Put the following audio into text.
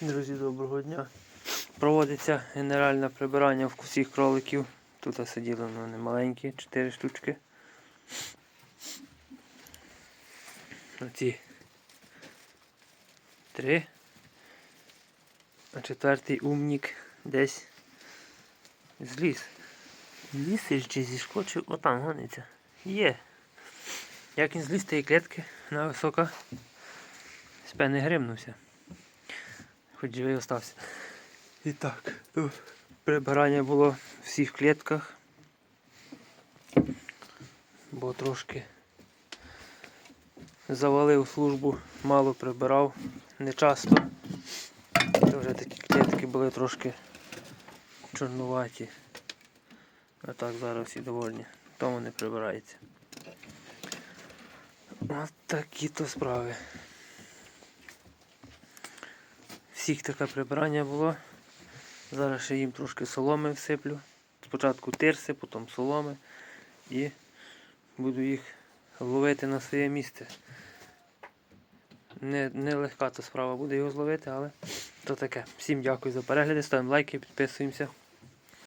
Друзі, доброго дня. Проводиться генеральне прибирання в всіх кроликів. Тут сиділи вони маленькі, 4 штучки. Оці три. А четвертий умнік десь зліз. Зліз чи зіскочив, отам гониться. Є. Як він зліз з тієї клітки на висока, з пени гримнувся. Хоч живий остався. І так, тут прибирання було в всіх клітках. Бо трошки завалив службу, мало прибирав, не часто. Це вже такі клітки були трошки чорнуваті. А так зараз всі довольні. Тому не прибирається. Ось такі то справи. Всіх таке прибирання було. Зараз ще їм трошки соломи всиплю. Спочатку тирси, потім соломи. І буду їх ловити на своє місце. Не, не легка та справа буде його зловити, але то таке. Всім дякую за перегляди, ставимо лайки, підписуємося.